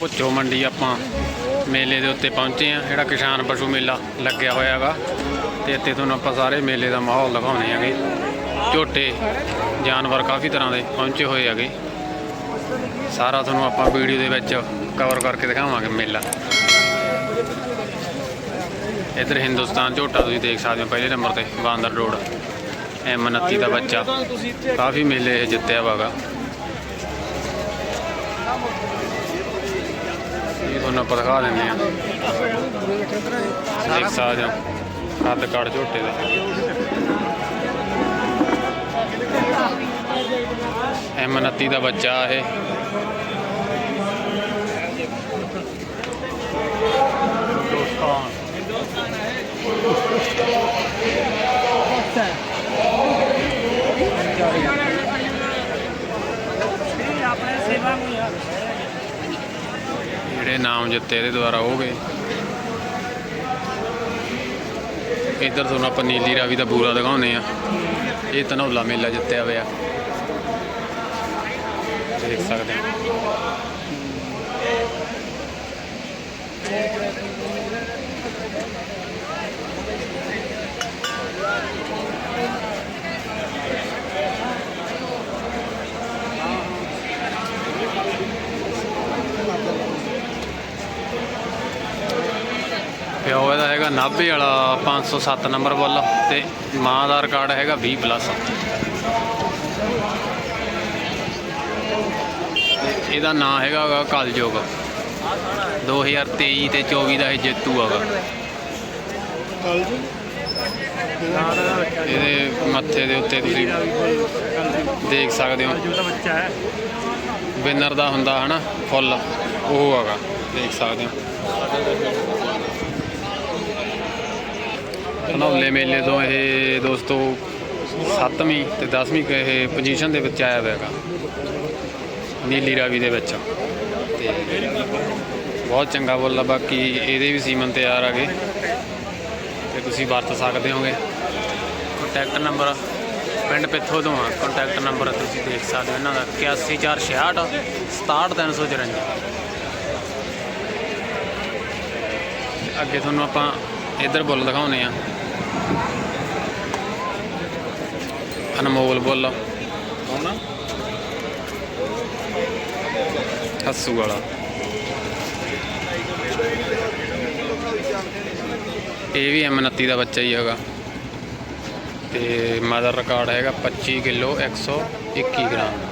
ਭੁੱਚੋ ਮੰਡੀ ਆਪਾਂ ਮੇਲੇ ਦੇ ਉੱਤੇ ਪਹੁੰਚੇ ਆ ਜਿਹੜਾ ਕਿਸਾਨ ਪਸ਼ੂ ਮੇਲਾ ਲੱਗਿਆ ਹੋਇਆ ਹੈਗਾ। ਤੇ ਇੱਥੇ ਤੁਹਾਨੂੰ ਆਪਾਂ ਸਾਰੇ ਮੇਲੇ ਦਾ ਮਾਹੌਲ ਦਿਖਾਉਣੇ ਹੈਗੇ। ਝੋਟੇ, ਜਾਨਵਰ ਕਾਫੀ ਤਰ੍ਹਾਂ ਦੇ ਪਹੁੰਚੇ ਹੋਏ ਹੈਗੇ। ਸਾਰਾ ਤੁਹਾਨੂੰ ਆਪਾਂ ਵੀਡੀਓ ਦੇ ਵਿੱਚ ਕਵਰ ਕਰਕੇ ਦਿਖਾਵਾਂਗੇ ਮੇਲਾ। ਇੱਧਰ ਹਿੰਦੁਸਤਾਨ ਝੋਟਾ ਤੁਸੀਂ ਦੇਖ ਸਕਦੇ ਹੋ ਪਹਿਲੇ ਨੰਬਰ ਤੇ, ਬਾਂਦਰ ਰੋਡ। ਐਮ 29 ਦਾ ਬੱਚਾ। ਕਾਫੀ ਮੇਲੇ ਇਹ ਜਿੱਤਿਆ ਵਾਗਾ ਇਹ ਤੁਹਾਨੂੰ ਆਪਾਂ ਦਿਖਾ ਦਿੰਦੇ ਆ ਦੇਖ ਸਕਦੇ ਹੋ ਕੱਦ ਕਾੜ ਝੋਟੇ ਦਾ। ਐਮ 29 ਦਾ ਬੱਚਾ ਇਹ। ਜਿਹੜੇ ਨਾਮ ਜਿੱਤੇ ਇਹਦੇ ਦੁਆਰਾ ਹੋ ਗਏ। ਇੱਧਰ ਤੁਹਾਨੂੰ ਆਪਾਂ ਨੀਲੀ ਰਾਵੀ ਦਾ ਬੂਰਾ ਦਿਖਾਉਂਦੇ ਆ ਇਹ ਧਨੌਲਾ ਮੇਲਾ ਜਿੱਤਿਆ ਹੋਇਆ। ਦੇਖ ਸਕਦੇ ਹੋ ਪਿਓ ਇਹਦਾ ਹੈਗਾ 90 ਵਾਲਾ 507 ਨੰਬਰ ਵੱਲ ਤੇ ਮਾਂ ਦਾ ਰਿਕਾਰਡ ਹੈਗਾ 20 ਪਲੱਸ ਇਹਦਾ ਨਾਂ ਹੈਗਾ ਗਾ ਕਲਯੁਗ 2023 ਤੇ 24 ਦਾ ਇਹ ਜੇਤੂ ਹੈਗਾ। ਇਹਦੇ ਮੱਥੇ ਦੇ ਉੱਤੇ ਤੁਸੀਂ ਦੇਖ ਸਕਦੇ ਹੋ। ਵਿਨਰ ਦਾ ਹੁੰਦਾ ਹਨਾ, ਫੁੱਲ। ਉਹ ਹੈਗਾ, ਦੇਖ ਸਕਦੇ ਹੋ। ਧਨੌਲੇ ਮੇਲੇ ਤੋਂ ਇਹ ਦੋਸਤੋ 7ਵੀਂ ਤੇ 10ਵੀਂ ਕ ਇਹ ਪੋਜੀਸ਼ਨ ਦੇ ਵਿੱਚ ਆਇਆ ਹੋਇਆ ਹੈਗਾ ਨੀਲੀ ਰਾਵੀ ਦੇ ਵਿੱਚ। ਤੇ ਬਹੁਤ ਚੰਗਾ ਬੋਲਾ ਬਾਕੀ ਇਹਦੇ ਵੀ ਸੀਮਨ ਤਿਆਰ ਆਗੇ ਤੇ ਤੁਸੀਂ ਵਰਤ ਸਕਦੇ ਹੋਗੇ। ਕੰਟੈਕਟ ਨੰਬਰ ਪਿੰਡ ਪਿੱਥੋਂ ਤੋਂ ਆ ਕੰਟੈਕਟ ਨੰਬਰ ਤੁਸੀਂ ਦੇਖ ਸਕਦੇ ਹੋ ਇਹਨਾਂ ਦਾ। 8146 67354 ਤੇ ਅੱਗੇ ਤੁਹਾਨੂੰ ਆਪਾਂ ਇੱਧਰ ਬੁੱਲ ਦਿਖਾਉਨੇ ਆ। ਅਨਮੋਲ ਬੁੱਲ ਕੌਣ ਹੱਸੂ ਵਾਲਾ। ਇਹ ਵੀ M29 ਦਾ ਬੱਚਾ ਹੀ ਹੈਗਾ। ਤੇ ਮਦਰ ਰਿਕਾਰਡ ਹੈਗਾ 25 ਕਿਲੋ 121 ਗ੍ਰਾਮ।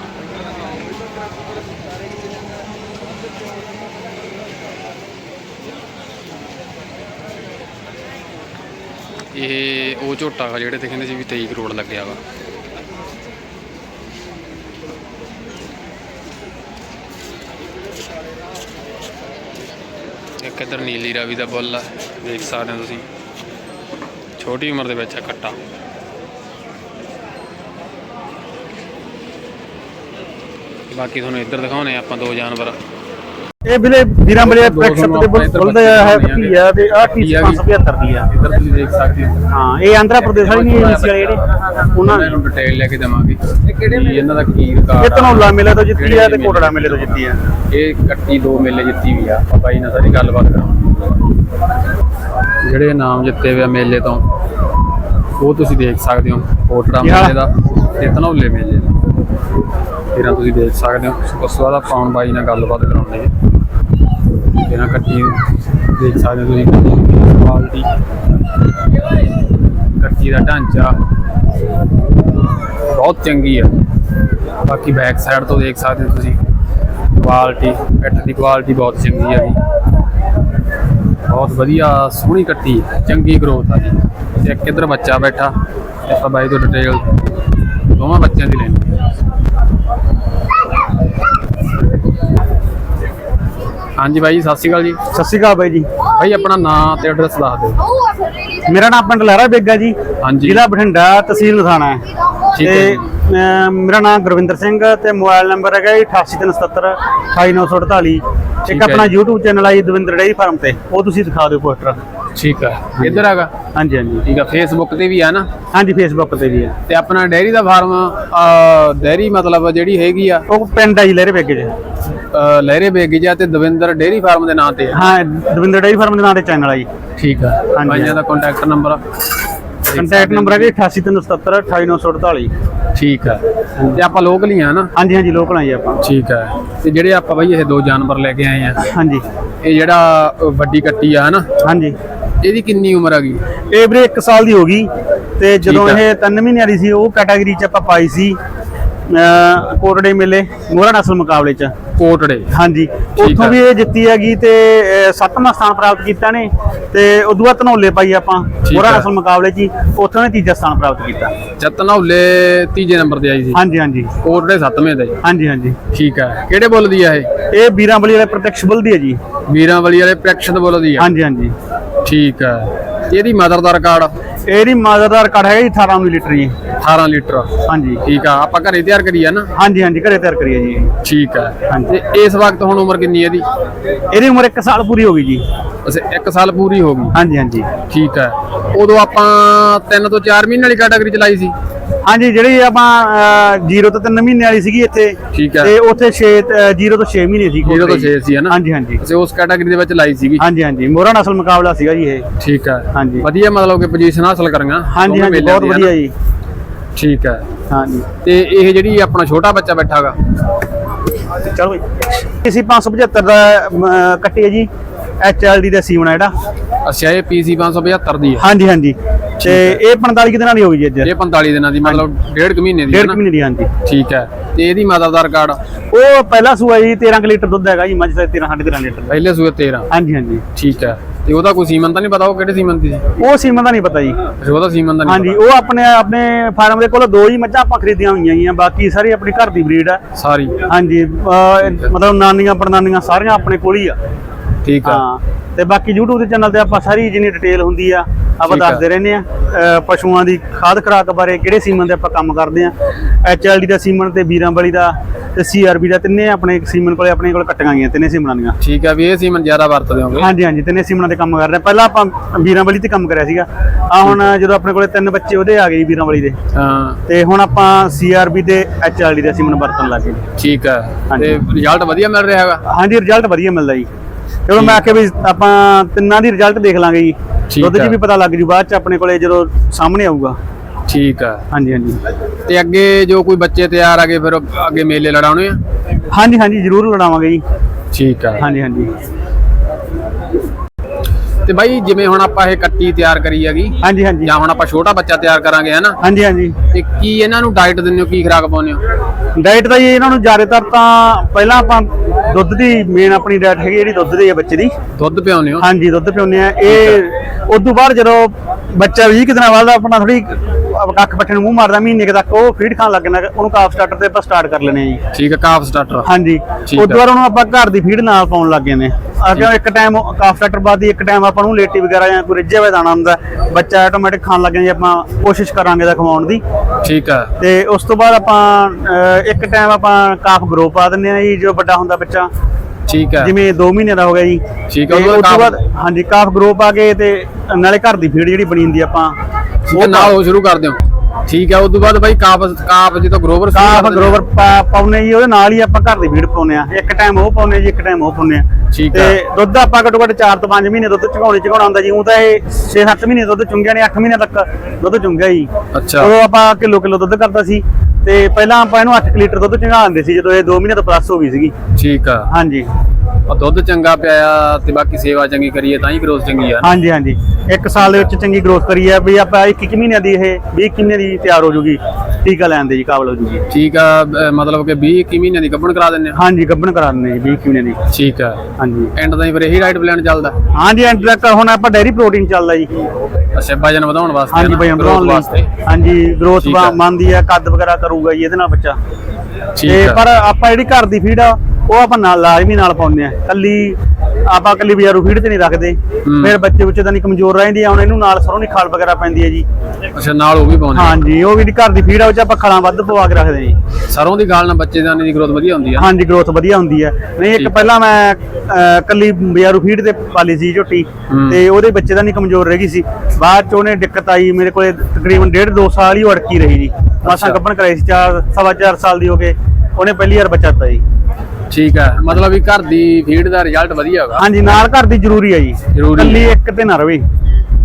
ਇਹ ਉਹ ਝੋਟਾ ਜਿਹੜੇ ਤੇ ਕਹਿੰਦੇ ਸੀ ਵੀ 23 ਕਰੋੜ ਲੱਗਿਆ ਵਾ। ਇੱਕ ਇੱਧਰ ਨੀਲੀ ਰਾਵੀ ਦਾ ਬੁੱਲ ਆ, ਦੇਖ ਸਕਦੇ ਹੋ ਤੁਸੀਂ। ਛੋਟੀ ਉਮਰ ਦੇ ਵਿੱਚ ਆ ਕੱਟਾ। ਬਾਕੀ ਤੁਹਾਨੂੰ ਇੱਧਰ ਦਿਖਾਉਣੇ ਆਪਾਂ ਦੋ ਜਾਨਵਰ। ਇਹ ਵੀਰੇ ਵੀਰਾਂ ਬਲੇ ਸੱਤ ਦੇ ਬੁੱਲ ਬੁੱਲਦੇ ਆ ਹੈ ਕੀ ਆ ਤੇ ਆ ਕੀ 575 ਦੀ ਆ। ਇੱਧਰ ਤੁਸੀਂ ਦੇਖ ਸਕਦੇ ਹੋ। ਹਾਂ ਇਹ ਆਂਧਰਾ ਪ੍ਰਦੇਸ਼ ਵਾਲੀ ਨਹੀਂ ਏਜੰਸੀ ਵਾਲੇ ਜਿਹੜੇ। ਉਹਨਾਂ ਨੂੰ ਡਿਟੇਲ ਲੈ ਕੇ ਦੇਵਾਂਗੇ। ਵੀ ਇਹਨਾਂ ਦਾ ਕੀ ਇਹ ਰਿਕਾਰਡ ਧਨੌਲਾ ਮੇਲੇ ਤੋਂ ਜਿੱਤੀ ਆ ਤੇ ਕੋਟੜਾ ਮੇਲੇ ਤੋਂ ਜਿੱਤੀ ਆ। ਇਹ ਕੱਟੀ ਦੋ ਮੇਲੇ ਜਿੱਤੀ ਵੀ ਆ। ਆਪਾਂ ਬਾਈ ਨਾਲ ਸਾਰੀ ਗੱਲਬਾਤ ਕਰਾਂਗੇ। ਜਿਹੜੇ ਨਾਮ ਜਿੱਤੇ ਹੋਏ ਆ ਮੇਲੇ ਤੋਂ ਉਹ ਤੁਸੀਂ ਦੇਖ ਸਕਦੇ ਹੋ। ਕੋਟੜਾ ਮੇਲੇ ਦਾ ਤੇ ਧਨੌਲੇ ਮੇਲੇ ਦਾ। ਇਹਨਾਂ ਤੁਸੀਂ ਦੇਖ ਸਕਦੇ ਹੋ। ਉਸ ਤੋਂ ਬਾਅਦ ਆਪਾਂ ਬਾਈ ਨਾਲ ਗੱਲਬਾਤ ਕਰਾਉਂਦੇ ਹਾਂ ਇਹਨਾਂ ਕੱਟੀ ਦੇਖ ਸਕਦੇ ਹੋ ਤੁਸੀਂ ਕੁਆਲਿਟੀ ਕੱਟੀ ਦਾ ਢਾਂਚਾ। ਬਹੁਤ ਚੰਗੀ ਆ। ਬਾਕੀ ਬੈਕ ਸਾਈਡ ਤੋਂ ਦੇਖ ਸਕਦੇ ਹੋ ਤੁਸੀਂ। ਕੁਆਲਿਟੀ ਪਿੱਠ ਦੀ ਕੁਆਲਿਟੀ ਬਹੁਤ ਚੰਗੀ ਆ ਜੀ। ਬਹੁਤ ਵਧੀਆ ਸੋਹਣੀ ਕੱਟੀ ਚੰਗੀ ਗਰੋਥ ਆ ਜੀ। ਇੱਕ ਇੱਧਰ ਬੱਚਾ ਬੈਠਾ। ਤੇ ਆਪਾਂ ਬਾਈ ਤੋਂ ਡਿਟੇਲ ਦੋਵਾਂ ਬੱਚਿਆਂ ਦੀ ਲੈਣੀ ਹਾਂਜੀ ਬਾਈ ਸਤਿ ਸ਼੍ਰੀ ਅਕਾਲ ਜੀ। ਸਤਿ ਸ਼੍ਰੀ ਅਕਾਲ ਬਾਈ ਜੀ। ਬਾਈ ਆਪਣਾ ਨਾਮ ਤੇ ਐਡਰੈਸ ਦੱਸ ਦਿਓ। ਮੇਰਾ ਨਾਮ ਪਿੰਡ ਲਹਿਰਾ ਬੇਗਾ ਜੀ। ਹਾਂਜੀ। ਜ਼ਿਲ੍ਹਾ ਬਠਿੰਡਾ ਤਹਿਸੀਲ ਲੁਧਿਆਣਾ ਹੈ। ਠੀਕ ਹੈ ਤੇ ਜੀ। ਅਮ, ਮੇਰਾ ਨਾਮ ਗੁਰਵਿੰਦਰ ਸਿੰਘ ਤੇ ਮੋਬਾਈਲ ਨੰਬਰ ਹੈਗਾ ਜੀ 8877 28948 ਠੀਕ ਇੱਕ ਹੈ ਆਪਣਾ ਜੀ। YouTube ਚੈਨਲ ਆ ਜੀ ਦਵਿੰਦਰ ਡੇਰੀ ਫਾਰਮ ਤੇ। ਉਹ ਤੁਸੀਂ ਦਿਖਾ ਦਿਓ ਪੋਸਟਰ। ਠੀਕ ਹੈ ਇੱਧਰ ਹੈਗਾ ਹਾਂਜੀ ਹਾਂਜੀ। ਠੀਕ ਹੈ ਫੇਸਬੁੱਕ ਤੇ ਵੀ ਆ ਨਾ? ਹਾਂਜੀ ਫੇਸਬੁੱਕ ਤੇ ਵੀ ਹੈ ਤੇ ਆਪਣਾ ਡੈਰੀ ਦਾ ਫਾਰਮ ਡੈਰੀ ਮਤਲਬ ਜਿਹੜੀ ਹੈਗੀ ਆ? ਉਹ ਪਿੰਡ ਆ ਜੀ ਲਹਿਰੇ ਵੇਗੇ ਜੀ ਲਹਿਰੇ ਬੇਗੀਜਾ ਤੇ ਦਵਿੰਦਰ ਡੇਰੀ ਫਾਰਮ ਦੇ ਨਾਂ ਤੇ ਆ? ਹਾਂ ਦਵਿੰਦਰ ਡਾਈ ਫਾਰਮ ਦੇ ਨਾਂ ਤੇ ਚੈਨਲ ਆ ਜੀ। ਠੀਕ ਹਾਂਜੀ। ਭਾਈਆਂ ਦਾ ਕੰਟੈਕਟ ਨੰਬਰ ਕੰਟੈਕਟ ਨੰਬਰ ਹੈ ਜੀ 8877 28948 ਠੀਕ ਹੈ ਤੇ ਆਪਾਂ ਲੋਕਲ ਹੀ ਆ ਨਾ? ਹਾਂਜੀ ਹਾਂਜੀ ਲੋਕਲ ਆ ਜੀ ਆਪਾਂ। ਠੀਕ ਹੈ ਤੇ ਜਿਹੜੇ ਆਪਾਂ ਬਈ ਇਹ ਦੋ ਜਾਨਵਰ ਲੈ ਕੇ ਆਏ ਆ? ਹਾਂਜੀ। ਇਹ ਜਿਹੜਾ ਵੱਡੀ ਕੱਟੀ ਆ ਨਾ ਹਾਂਜੀ। ਇਹਦੀ ਕਿੰਨੀ ਉਮਰ ਹੈਗੀ ਇਹ ਵੀਰੇ 1 ਸਾਲ ਦੀ ਹੋ ਗਈ ਤੇ ਜਦੋਂ ਆ। ਇਹ 3 ਮਹੀਨਿਆਂ ਦੀ ਸੀ ਉਹ ਕੈਟਾਗਰੀ ਚ ਆਪਾਂ ਪਾਈ ਸੀ ਕੋਟੜੇ ਮੇਲੇ ਮੋਹਰਾ ਨਸਲ ਮੁਕਾਬਲੇ ਚ। ਕੋਟੜੇ। ਹਾਂਜੀ। ਆ। ਉੱਥੋਂ ਵੀ ਇਹ ਜਿੱਤੀ ਹੈਗੀ ਤੇ ਅ, ਸੱਤਵਾਂ ਸਥਾਨ ਪ੍ਰਾਪਤ ਕੀਤਾ ਨੇ ਤੇ ਉਦੋਂ ਬਾਅਦ ਧਨੌਲੇ ਪਾਈ ਆਪਾਂ ਮੋਹਰਾ ਆ। ਨਸਲ ਮੁਕਾਬਲੇ ਚ ਉੱਥੋਂ ਨੇ ਤੀਜਾ ਸਥਾਨ ਪ੍ਰਾਪਤ ਕੀਤਾ। ਚਤਨੌਲੇ ਤੀਜੇ ਨੰਬਰ ਤੇ ਆਈ ਸੀ? ਹਾਂਜੀ ਹਾਂਜੀ। ਕੋਟੜੇ ਸੱਤਵੇਂ ਤੇ। ਹਾਂਜੀ ਹਾਂਜੀ। ਠੀਕ ਹੈ ਕਿਹੜੇ ਬੁੱਲ ਦੀ ਆ ਇਹ? ਇਹ ਵੀਰਾਂਬਲੀ ਵਾਲੇ ਪ੍ਰਤੱਖ ਬੁੱਲ ਦੀ ਹੈ ਜੀ। ਵੀਰਾਂ ਵਾਲੀ ਵਾਲੇ ਪ੍ਰੈਕਸ਼ਨ ਬੁੱਲ ਦੀ ਆ। ਹਾਂਜੀ ਹਾਂਜੀ। ਠੀਕ ਹੈ। ਇਹਦੀ ਮਦਰ ਦਾ ਰਿਕਾਰਡ ਇਹਦੀ ਮਾਦਰ ਦਾ ਰਿਕਾਰਡ ਹੈਗਾ ਜੀ 18 ਲੀਟਰ ਜੀ। 18 ਲੀਟਰ। ਹਾਂਜੀ। ਠੀਕ ਆ ਆਪਾਂ ਘਰੇ ਤਿਆਰ ਕਰੀ ਆ ਨਾ? ਹਾਂਜੀ ਹਾਂਜੀ ਘਰੇ ਤਿਆਰ ਕਰੀਏ ਜੀ। ਠੀਕ ਹੈ ਹਾਂਜੀ। ਤੇ ਇਸ ਵਕਤ ਹੁਣ ਉਮਰ ਕਿੰਨੀ ਹੈ ਇਹਦੀ? ਇਹਦੀ ਉਮਰ 1 ਸਾਲ ਪੂਰੀ ਹੋ ਗਈ ਜੀ। ਅੱਛਾ 1 ਸਾਲ ਪੂਰੀ ਹੋ ਗਈ। ਹਾਂਜੀ ਹਾਂਜੀ। ਠੀਕ ਹੈ ਉਦੋਂ ਆਪਾਂ 3 ਤੋਂ 4 ਮਹੀਨੇ ਵਾਲੀ ਕੈਟਾਗਰੀ ਚਲਾਈ ਸੀ। ਹਾਂਜੀ ਜਿਹੜੀ ਆਪਾਂ 0 ਤੋਂ 3 ਮਹੀਨੇ ਵਾਲੀ ਸੀਗੀ ਇੱਥੇ ਠੀਕ ਹੈ। ਤੇ ਉੱਥੇ 6 0 ਤੋਂ 6 ਮਹੀਨੇ ਸੀ 0 ਤੋਂ 6 ਸੀ ਹੈ ਨਾ? ਹਾਂਜੀ ਹਾਂਜੀ। ਅਸੀਂ ਉਸ ਕੈਟਾਗਰੀ ਦੇ ਵਿੱਚ ਲਾਈ ਸੀਗੀ। ਹਾਂਜੀ ਹਾਂਜੀ। ਮੋਹਰਾ ਨਸਲ ਮੁਕਾਬਲਾ ਸੀਗਾ ਜੀ ਇਹ। ਠੀਕ ਹੈ। ਹਾਂਜੀ। ਵਧੀਆ ਮਤਲਬ ਕਿ ਪੋਜੀਸ਼ਨ ਹਾਸਲ ਕਰਾਂਗਾ ਹਾਂਜੀ ਹਾਂਜੀ ਬਹੁਤ ਵਧੀਆ ਜੀ। ਠੀਕ ਹੈ। ਹਾਂਜੀ। ਤੇ ਇਹ ਜਿਹੜੀ ਆਪਣਾ ਛੋਟਾ ਬੱਚਾ ਬੈਠਾਗਾ। ਚਲੋ ਇਸੀ 575 ਦਾ ਕੱਟੀ ਹੈ ਜੀ। ਐਚਐਲਡੀ ਦਾ ਸੀਵਨ ਹੈ ਜਿਹੜਾ। ਅੱਛਾ ਇਹ ਪੀਸੀ 575 ਦੀ ਹੈ। ਹਾਂਜੀ ਹਾਂਜੀ। ਤੇ ਇਹ 45 ਕੁ ਦਿਨਾਂ ਦੀ ਹੋ ਗਈ ਜੀ ਅੱਜ? ਇਹ 45 ਦਿਨਾਂ ਦੀ ਮਤਲਬ ਡੇਢ ਕੁ ਮਹੀਨੇ ਦੀ ਹੈ ਡੇਢ ਨਾ? ਮਹੀਨੇ ਦੀ ਹਾਂਜੀ। ਠੀਕ ਹੈ। ਤੇ ਇਹਦੀ ਮਾਤਾ ਦਾ ਰਿਕਾਰਡ? ਉਹ ਪਹਿਲਾ ਸੂਆ ਜੀ 13 ਕੁ ਲੀਟਰ ਦੁੱਧ ਹੈਗਾ ਜੀ ਮੱਝ ਦਾ 13 13.5 ਲੀਟਰ ਪਹਿਲੇ ਸੂਏ 13 ਹਾਂਜੀ ਹਾਂਜੀ। ਠੀਕ ਹੈ। ਤੇ ਉਹਦਾ ਕੋਈ ਸੀਮਨ ਤਾਂ ਨਹੀਂ ਪਤਾ ਉਹ ਕਿਹੜੇ ਸੀਮਨ ਦੀ ਸੀ? ਉਹ ਸੀਮਨ ਦਾ ਨਹੀਂ ਪਤਾ ਜੀ। ਅੱਛਾ, ਉਹਦਾ ਸੀਮਨ ਦਾ ਨਹੀਂ ਹਾਂਜੀ ਉਹ ਆਪਣੇ ਆਪਣੇ ਫਾਰਮ ਦੇ ਕੋਲ ਦੋ ਹੀ ਮੱਝਾਂ ਆਪਾਂ ਖਰੀਦੀਆਂ ਹੋਈਆਂ ਗੀਆਂ ਬਾਕੀ ਸਾਰੀ ਆਪਣੀ ਘਰ ਦੀ ਬਰੀਡ ਆ ਪਤਾ। ਸਾਰੀ। ਹਾਂਜੀ ਅਹ ਮਤਲਬ ਨਾਨੀਆਂ ਪੜਨਾਨੀਆਂ ਸਾਰੀਆਂ ਆਪਣੇ ਕੋਲ ਹੀ ਆ। ਠੀਕ ਹੈ। ਹਾਂ ਤੇ ਬਾਕੀ YouTube ਦੇ ਚੈਨਲ ਤੇ ਆਪਾਂ ਸਾਰੀ ਜਿੰਨੀ ਡਿਟੇਲ ਹੁੰਦੀ ਆ ਆਪਾਂ ਆ। ਦੱਸਦੇ ਰਹਿੰਦੇ ਆ ਪਸ਼ੂਆਂ ਦੀ ਖਾਦ ਖੁਰਾਕ ਬਾਰੇ ਕਿਹੜੇ ਸੀਮਨ ਤੇ ਆਪਾਂ ਕੰਮ ਕਰਦੇ ਆ ਐਚਐਲਡੀ ਦਾ ਸੀਮਨ ਤੇ ਵੀਰਾਂ ਵਾਲੀ ਦਾ ਤੇ ਸੀਆਰਬੀ ਦਾ ਤਿੰਨੇ ਆਪਣੇ ਸੀਮਨ ਕੋਲੇ ਆਪਣੇ ਕੋਲ ਕੱਟੀਆਂ ਗਈਆਂ ਤਿੰਨੇ ਸੀਮਨਾਂ ਦੀਆਂ। ਠੀਕ ਹੈ ਵੀ ਇਹ ਸੀਮਨ ਜ਼ਿਆਦਾ ਵਰਤਦੇ ਹੋਗੇ। ਹਾਂਜੀ ਹਾਂਜੀ ਤਿੰਨੇ ਸੀਮਨਾਂ ਤੇ ਕੰਮ ਕਰ ਰਹੇ ਆ। ਪਹਿਲਾਂ ਆਪਾਂ ਵੀਰਾਂ ਵਾਲੀ ਤੇ ਕੰਮ ਕਰਿਆ ਸੀਗਾ। ਆ ਹੁਣ ਜਦੋਂ ਆਪਣੇ ਕੋਲੇ ਤਿੰਨ ਬੱਚੇ ਉਹਦੇ ਆ ਗਏ ਵਾਲੀ ਦੇ। ਹਾਂ। ਤੇ ਹੁਣ ਆਪਾਂ ਸੀਆਰਬੀ ਤੇ ਐਚਐਲਡੀ ਦਾ ਸੀਮਨ ਵਰਤਣ ਲੱਗ ਗਏ। ਠੀਕ ਹਾਂਜੀ। ਤੇ ਰਿਜ਼ਲਟ ਵਧੀਆ ਮਿਲ ਰਿਹਾ ਹੈਗਾ? ਹਾਂਜੀ ਰਿਜ਼ਲਟ ਵਧੀਆ ਮਿਲਦਾ ਜੀ। ਚਲੋ ਮੈਂ ਆਖਿਆ ਵੀ ਆਪਾਂ ਤਿੰਨਾਂ ਦੀ ਰਿਜ਼ਲਟ ਦੇਖ ਲਾਂਗੇ ਜੀ। ਦੁੱਧ 'ਚ ਆ। ਵੀ ਪਤਾ ਲੱਗ ਜੂ ਬਾਅਦ 'ਚ ਆਪਣੇ ਕੋਲੇ ਜਦੋਂ ਸਾਹਮਣੇ ਆਊਗਾ। ਠੀਕ ਹੈ ਹਾਂਜੀ ਹਾਂਜੀ। ਤੇ ਅੱਗੇ ਜੋ ਕੋਈ ਬੱਚੇ ਤਿਆਰ ਆਗੇ ਫਿਰ ਅੱਗੇ ਮੇਲੇ ਲੜਾਉਣੇ ਆ? ਹਾਂਜੀ ਹਾਂਜੀ ਜ਼ਰੂਰ ਲੜਾਵਾਂਗੇ ਜੀ। ਠੀਕ ਹੈ ਹਾਂਜੀ ਹਾਂਜੀ। ਤੇ ਬਾਈ ਜਿਵੇਂ ਹੁਣ ਆਪਾਂ ਇਹ ਕੱਟੀ ਤਿਆਰ ਕਰੀ ਹੈਗੀ ਹਾਂਜੀ ਹਾਂਜੀ। ਜਾਂ ਹੁਣ ਆਪਾਂ ਛੋਟਾ ਬੱਚਾ ਤਿਆਰ ਕਰਾਂਗੇ ਹਨਾ? ਹਾਂਜੀ ਹਾਂਜੀ। ਤੇ ਕੀ ਇਹਨਾਂ ਨੂੰ ਡਾਈਟ ਦਿੰਦੇ ਹੋ ਕੀ ਖੁਰਾਕ ਪਾਉਂਦੇ ਹੋ? ਡਾਈਟ ਜੀ ਇਹਨਾਂ ਨੂੰ ਜ਼ਿਆਦਾਤਰ ਤਾਂ ਪਹਿਲਾਂ ਆਪਾਂ ਦੁੱਧ ਦੀ ਮੇਨ ਆਪਣੀ ਡਾਈਟ ਹੈਗੀ ਜਿਹੜੀ ਦੁੱਧ ਦੀ ਹੈ ਬੱਚੇ ਦੀ। ਦੁੱਧ ਪਿਆਉਂਦੇ ਹੋ? ਹਾਂਜੀ ਦੁੱਧ ਪਿਉਂਦੇ ਆ ਇਹ ਉਸ ਤੋਂ ਬਾਅਦ ਜਦੋਂ ਬੱਚਾ 20 ਕੁ ਦਿਨਾਂ ਬਾਅਦ ਆਪਣਾ ਥੋੜੀ ਕੱਖ ਪੱਠੇ ਨੂੰ ਮੂੰਹ ਮਾਰਦਾ ਮਹੀਨੇ ਤੱਕ ਉਹ ਫੀਡ ਖਾਣ ਲੱਗ ਜਾਂਦਾ ਉਹਨੂੰ ਕਾਫ ਸਟਾਰਟਰ ਤੇ ਆਪਾਂ ਸਟਾਰਟ ਕਰ ਲੈਣੇ ਆ ਜੀ। ਠੀਕ ਹੈ ਕਾਫ ਸਟਾਰਟਰ ਹਾਂਜੀ। ਉਸ। ਤੋਂ ਬਾਅਦ ਉਹਨੂੰ ਆਪਾਂ ਘਰ ਦੀ ਫੀਡ ਨਾਲ ਪਾਉਣ ਲੱਗ ਗਏ ਨੇ ਅੱਗੇ ਇੱਕ ਟਾਈਮ ਕਾਫ ਬਾਅਦ ਹੀ ਇੱਕ ਟਾਈਮ ਆਪਾਂ ਨੂੰ ਲੇਟੀ ਵਗੈਰਾ ਜਾਂ ਕੋਈ ਰਿੱਝਿਆ ਹੋਇਆ ਦਾਣਾ ਹੁੰਦਾ ਬੱਚਾ ਆਟੋਮੈਟਿਕ ਖਾਣ ਲੱਗ ਜਾਂਦਾ ਆਪਾਂ ਕੋਸ਼ਿਸ਼ ਕਰਾਂਗੇ ਦਾ ਖਵਾਉਣ ਦੀ। ਠੀਕ ਹੈ ਤੇ ਉਸ ਤੋਂ ਬਾਅਦ ਆਪਾਂ ਇੱਕ ਟਾਈਮ ਆਪਾਂ ਕਾਫ ਗਰੋ ਪਾ ਦਿੰਦੇ ਆ ਜੀ ਜੋ ਵੱਡਾ ਹੁੰਦਾ ਬੱਚਾ। ਠੀਕ ਹੈ ਜਿਵੇਂ 2 ਮਹੀਨੇ ਦਾ ਹੋ ਗਿਆ ਜੀ। ਠੀਕ ਆ, ਉਹਦੇ ਉਸ ਤੋਂ ਬਾਅਦ ਹਾਂਜੀ ਕਾਫ ਗਰੋ ਪਾ ਕੇ ਤੇ ਨਾਲੇ ਘਰ ਦੀ ਫੀਡ ਜਿਹੜੀ ਬਣੀ ਹੁੰਦੀ ਆ ਆਪਾਂ ਠੀਕ ਹੈ ਨਾਲ ਉਹ ਸ਼ੁਰੂ ਕਰ ਦਿਓ ਠੀਕ ਹੈ ਉਸ ਤੋਂ ਬਾਅਦ ਬਾਈ ਕਾਫ ਕਾਫ ਜਦੋਂ ਗਰੋਵਰ ਦਿੰਦੇ ਗਰੋਵਰ ਪਾਉਨੇ ਜੀ ਉਹਦੇ ਨਾਲ ਹੀ ਆਪਾਂ ਘਰ ਦੀ ਫੀਡ ਪਾਉਨੇ ਆ। ਇੱਕ ਟਾਈਮ ਉਹ ਪਾਉਨੇ ਜੀ ਇੱਕ ਟਾਈਮ ਉਹ ਪਾਉਨੇ ਆ। ਠੀਕ ਤੇ ਹੈ ਦੁੱਧ ਆਪਾਂ ਘੱਟੋ ਘੱਟ 4 ਤੋਂ 5 ਮਹੀਨੇ ਦੁੱਧ ਚੁਗਾਉਣੇ ਚੁਗਾਉਣਾ ਹੁੰਦਾ ਜੀ। ਉਹ ਤਾਂ ਇਹ 6-7 ਮਹੀਨੇ ਦੁੱਧ ਚੁੰਗਿਆ ਨੇ 8 ਮਹੀਨੇ ਤੱਕ ਦੁੱਧ ਚੁੰਗਿਆ ਜੀ। ਅੱਛਾ। ਉਦੋਂ ਆਪਾਂ ਕਿਲੋ ਕਿਲੋ ਦੁੱਧ ਕਰਦਾ ਸੀ। ਤੇ ਪਹਿਲਾਂ ਆਪਾਂ ਇਹਨੂੰ 8 ਲੀਟਰ ਦੁੱਧ ਚੁੰਗਾ ਦਿੰਦੇ ਸੀ ਜਦੋਂ ਇਹ 2 ਮਹੀਨੇ ਤੋਂ ਪਲੱਸ ਹੋ ਗਈ ਸੀਗੀ। ਠੀਕ ਆ। ਹਾਂਜੀ। ਆ ਦੁੱਧ ਚੰਗਾ ਪਿਆ ਤੇ ਬਾਕੀ ਸੇਵਾ ਚੰਗੀ ਕਰੀਏ ਤਾਂ ਹੀ ਗਰੋਥ ਚੰਗੀ ਆ। ਹਾਂਜੀ ਹਾਂਜੀ। ਇੱਕ ਸਾਲ ਦੇ ਵਿੱਚ ਚੰਗੀ ਗਰੋਥ ਕਰੀ ਹੈ ਵੀ ਆਪਾਂ 21 ਮਹੀਨਿਆਂ ਦੀ ਇਹ 20 ਮਹੀਨੇ ਦੀ ਤਿਆਰ ਹੋ ਜੂਗੀ ਟੀਕਾ ਲੈਣ ਦੇ ਜੀ ਕਾਬਲ ਹੋ ਜੂਗੀ। ਠੀਕ ਆ ਮਤਲਬ ਕਿ 20 21 ਮਹੀਨਿਆਂ ਦੀ ਗੱਭਣ ਕਰਾ ਦਿੰਦੇ ਆ ਹਾਂਜੀ ਗੱਭਣ ਕਰਾ ਦਿੰਦੇ ਜੀ 20 ਮਹੀਨੇ ਦੀ। ਠੀਕ ਆ। ਹਾਂਜੀ। ਐਂਡ ਤਾਈਂ ਫਿਰ ਇਹੀ ਡਾਈਟ ਪਲਾਨ ਚੱਲਦਾ? ਹਾਂਜੀ ਐਂਡ ਤੱਕ ਹੁਣ ਆਪਾਂ ਡੈਰੀ ਪ੍ਰੋਟੀਨ ਚੱਲਦਾ ਜੀ। ਅੱਛਾ ਵਜਨ ਵਧਾਉਣ ਵਾਸਤੇ ਹਾਂਜੀ ਨਾ, ਭਾਈ growth ਵਧਾਉਣ ਵਾਸਤੇ। ਲਈ ਹਾਂਜੀ ਗਰੋਥ ਠੀਕ ਆ। ਮੰਨਦੀ ਕੱਦ ਵਗੈਰਾ ਕਰੂਗਾ ਜੀ ਇਹਦੇ ਨਾਲ ਬੱਚਾ। ਠੀਕ ਤੇ ਆ। ਪਰ ਆਪਾਂ ਜਿਹੜੀ ਘਰ ਦੀ ਫੀਡ ਆ ਉਹ ਆਪਾਂ ਨਾਲ ਲਾਜ਼ਮੀ ਨਾਲ ਪਾਉਂਦੇ ਆ। ਕੱਲੀ ਆਪਾਂ ਕੱਲੀ ਬਜ਼ਾਰੂ ਫੀਡ ਤੇ ਨਹੀਂ ਰੱਖਦੇ। ਫਿਰ ਬੱਚੇ ਬੱਚੇ ਤਾਂ ਨਹੀਂ ਕਮਜ਼ੋਰ ਰਹਿੰਦੀ ਆ ਹੁਣ ਇਹਨੂੰ ਨਾਲ ਸਰੋਂ ਦੀ ਖਾਲ ਵਗੈਰਾ ਪੈਂਦੀ ਹੈ ਜੀ। ਅੱਛਾ ਨਾਲ ਉਹ ਵੀ ਪਾਉਂਦੇ ਆ। ਹਾਂਜੀ ਉਹ ਵੀ ਘਰ ਦੀ ਫੀਡ ਆ ਉਹ ਚ ਆਪਾਂ ਖਲਾਂ ਵੱਧ ਪਵਾ ਕੇ ਰੱਖਦੇ ਜੀ। ਸਰੋਂ ਦੀ ਗਾਲ ਨਾਲ ਬੱਚੇ ਦਾਨੇ ਦੀ ਗਰੋਥ ਵਧੀਆ ਹੁੰਦੀ ਆ। ਹਾਂਜੀ ਗਰੋਥ ਵਧੀਆ ਹੁੰਦੀ ਹੈ ਨਹੀਂ ਇੱਕ ਪਹਿਲਾਂ ਮੈਂ ਕੱਲੀ ਬਜ਼ਾਰੂ ਫੀਡ ਤੇ ਪਾਲੀ ਸੀ ਝੋਟੀ ਤੇ ਉਹਦੇ ਬੱਚੇ ਦਾ ਨਹੀਂ ਕਮਜ਼ੋਰ ਰਹਿ ਗਈ ਸੀ। ਬਾਅਦ ਚ ਉਹਨੇ ਦਿੱਕਤ ਆਈ ਮੇਰੇ ਕੋਲੇ ਤਕਰੀਬਨ ਡੇਢ ਦੋ ਸਾਲ ਹੀ ਉਹ ਅੜਕੀ ਰਹੀ ਜੀ। ਮਾਸਾਂ ਗੱਭਣ ਕਰਾਈ ਸੀ ਚਾਰ ਸਵਾ ਚਾਰ ਸਾਲ ਦੀ ਹੋ ਕੇ ਉਹਨੇ ਪਹਿਲੀ ਵਾਰ ਬੱਚਾ ਦਿੱਤਾ ਜੀ। ਠੀਕ ਹੈ ਮਤਲਬ ਵੀ ਘਰ ਦੀ ਫੀਡ ਦਾ ਰਿਜ਼ਲਟ ਵਧੀਆ ਹੈਗਾ। ਹਾਂਜੀ ਨਾਲ ਘਰ ਦੀ ਜ਼ਰੂਰੀ ਹੈ ਜੀ। ਜ਼ਰੂਰੀ। ਕੱਲੀ ਇੱਕ ਤੇ ਨਾ ਰਵੇ।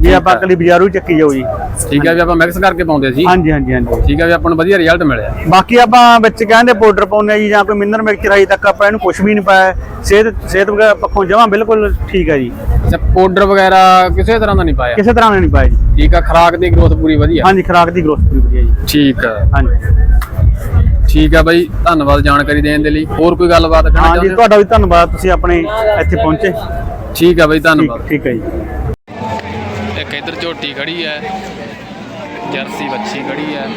ਜੇ ਆਪਾਂ ਕੱਲੀ ਬਜ਼ਾਰੂ ਚੱਕੀ ਜਾਓ ਜੀ। ਠੀਕ ਹੈ ਵੀ ਆਪਾਂ ਮਿਕਸ ਕਰਕੇ ਪਾਉਂਦੇ ਸੀ। ਹਾਂਜੀ ਹਾਂਜੀ ਹਾਂਜੀ। ਠੀਕ ਹੈ ਵੀ ਆਪਾਂ ਨੂੰ ਵਧੀਆ ਰਿਜ਼ਲਟ ਮਿਲਿਆ। ਬਾਕੀ ਆਪਾਂ ਵਿੱਚ ਕਹਿੰਦੇ ਪਾਊਡਰ ਪਾਉਂਦੇ ਆ ਜੀ ਜਾਂ ਕੋਈ ਮਿਨਰਲ ਮਿਕਸਚਰ ਆਈ ਤੱਕ ਆਪਾਂ ਇਹਨੂੰ ਕੁਝ ਵੀ ਨਹੀਂ ਪਾਇਆ। ਸਿਹਤ ਸਿਹਤ ਵਗੈਰਾ ਪੱਖੋਂ ਜਮਾਂ ਬਿਲਕੁਲ ਠੀਕ ਹੈ ਜੀ। ਅੱਛਾ ਪਾਊਡਰ ਵਗੈਰਾ ਕਿਸੇ ਤਰ੍ਹਾਂ ਦਾ ਨਹੀਂ ਪਾਇਆ? ਕਿਸੇ ਤਰ੍ਹਾਂ ਦਾ ਨਹੀਂ ਪਾਇਆ ਜੀ। ਠੀਕ ਆ ਖਰਾਕ ਦੀ ਗਰੋਥ ਪੂਰੀ ਵਧੀਆ? ਹਾਂਜੀ ਖਰਾਕ ਦੀ ਗਰੋਥ ਵੀ ਵਧੀਆ ਜੀ। ਠੀਕ ਆ। ਹਾਂਜੀ। ਠੀਕ ਆ ਬਾਈ ਧੰਨਵਾਦ ਜਾਣਕਾਰੀ ਦੇਣ ਦੇ ਲਈ। ਹੋਰ ਕੋਈ ਗੱਲਬਾਤ ਕਰਨਾ ਚਾਹੁੰਦੇ ਹੋ? ਤੁਹਾਡਾ ਵੀ ਧੰਨਵਾਦ ਤੁਸੀਂ ਆਪਣੇ ਇੱਥੇ ਪਹੁੰਚੇ। ਠੀਕ ਆ ਬਾਈ ਧੰਨਵਾਦ। ਠੀਕ ਹੈ ਜੀ। ਇੱਕ ਇੱਧਰ ਝੋਟੀ ਖੜੀ ਹੈ ਜਰਸੀ ਵੱਛੀ ਖੜੀ ਹੈ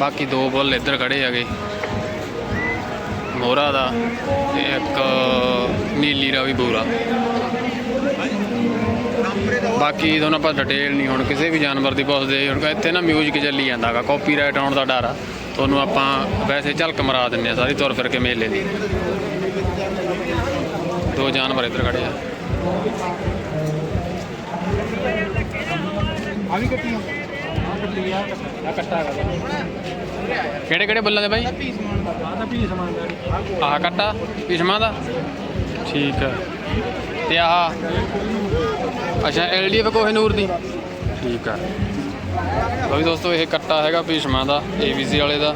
ਬਾਕੀ ਦੋ ਬੁੱਲ ਇੱਧਰ ਖੜੇ ਹੈਗੇ। ਮੋਹਰਾ ਦਾ ਤੇ ਇੱਕ ਨੀਲੀ ਰਾਵੀ ਬੂਰਾ। ਬਾਕੀ ਤੁਹਾਨੂੰ ਆਪਾਂ ਡਿਟੇਲ ਨਹੀਂ ਹੁਣ ਕਿਸੇ ਵੀ ਜਾਨਵਰ ਦੀ ਪੁੱਛਦੇ ਹੁਣ ਇੱਥੇ ਨਾ ਮਿਊਜ਼ਿਕ ਚੱਲੀ ਜਾਂਦਾਗਾ ਕਾਪੀਰਾਈਟ ਆਉਣ ਦਾ ਡਰ ਆ। ਤੁਹਾਨੂੰ ਆਪਾਂ ਵੈਸੇ ਝਲਕ ਮਰਾ ਦਿੰਨੇ ਆ ਸਾਰੀ ਤੁਰ ਫਿਰ ਕੇ ਮੇਲੇ ਦੀ। ਦੋ ਜਾਨਵਰ ਇੱਧਰ ਖੜੇ ਆ। ਕਿਹੜੇ ਕਿਹੜੇ ਬੁੱਲਾਂ ਦੇ ਬਾਈ? ਆਹ ਕੱਟਾ ਪਿਸਮਾ ਦਾ? ਠੀਕ ਆ। ਤੇ ਆਹ, ਅੱਛਾ ਐਲਡੀਐਫ ਕੋਹਨੂਰ ਦੀ। ਠੀਕ ਆ। ਲਓ ਵੀ ਦੋਸਤੋ, ਇਹ ਕੱਟਾ ਹੈਗਾ ਭੀਸ਼ਮਾ ਦਾ ਏਬੀਸੀ ਵਾਲੇ ਦਾ।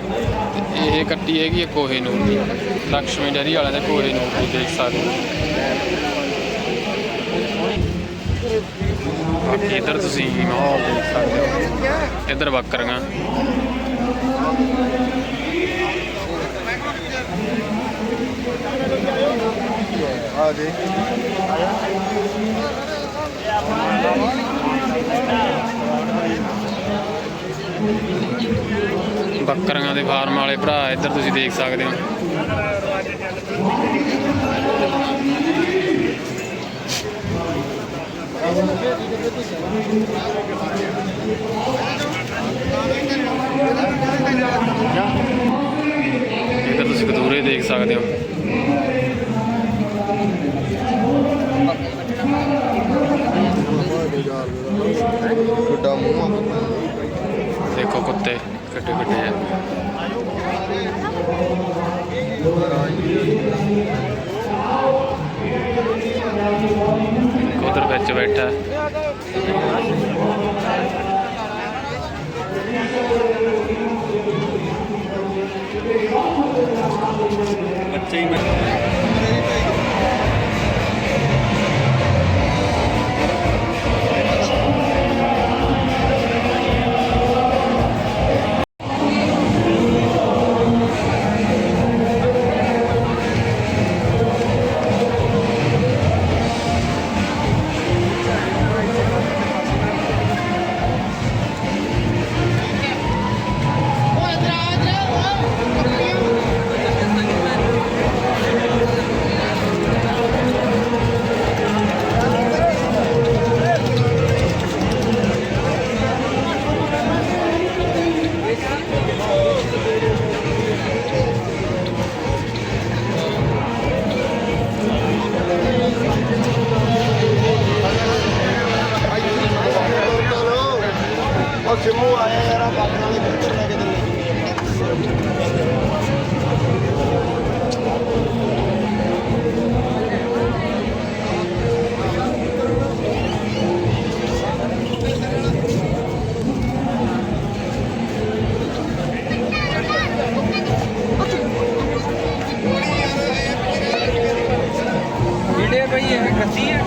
ਤੇ ਇਹ ਕੱਟੀ ਹੈਗੀ ਹੈ ਕੋਹਨੂਰ ਦੀ ਲక్ష్ਮੀ ਡੈਰੀ ਵਾਲਿਆਂ ਦੇ ਕੋਹਨੂਰ ਦੀ ਦੇਖ ਸਕਦੇ ਹੋ। ਬਾਕੀ ਇੱਧਰ ਤੁਸੀਂ ਮਾਹੌਲ ਦੇਖ ਸਕਦੇ ਹੋ? ਇੱਧਰ ਬੱਕਰੀਆਂ? ਬੱਕਰੀਆਂ ਦੇ ਫਾਰਮ ਵਾਲੇ ਭਰਾ, ਇੱਧਰ ਤੁਸੀਂ ਦੇਖ ਸਕਦੇ ਹੋ। ਇੱਧਰ ਤੁਸੀਂ ਕਤੂਰੇ ਦੇਖ ਸਕਦੇ ਹੋ। ਉਹ ਸਿਮੂ ਆਇਆ ਯਾਰ ਆ ਬਾਕੀ ਵਾਲੇ ਪੁੱਤਰ ਲੈ ਕੇ ਤੇ ਵੀਡੀਓ ਭਈ ਇਹ ਕੱਚੀ ਹੈ?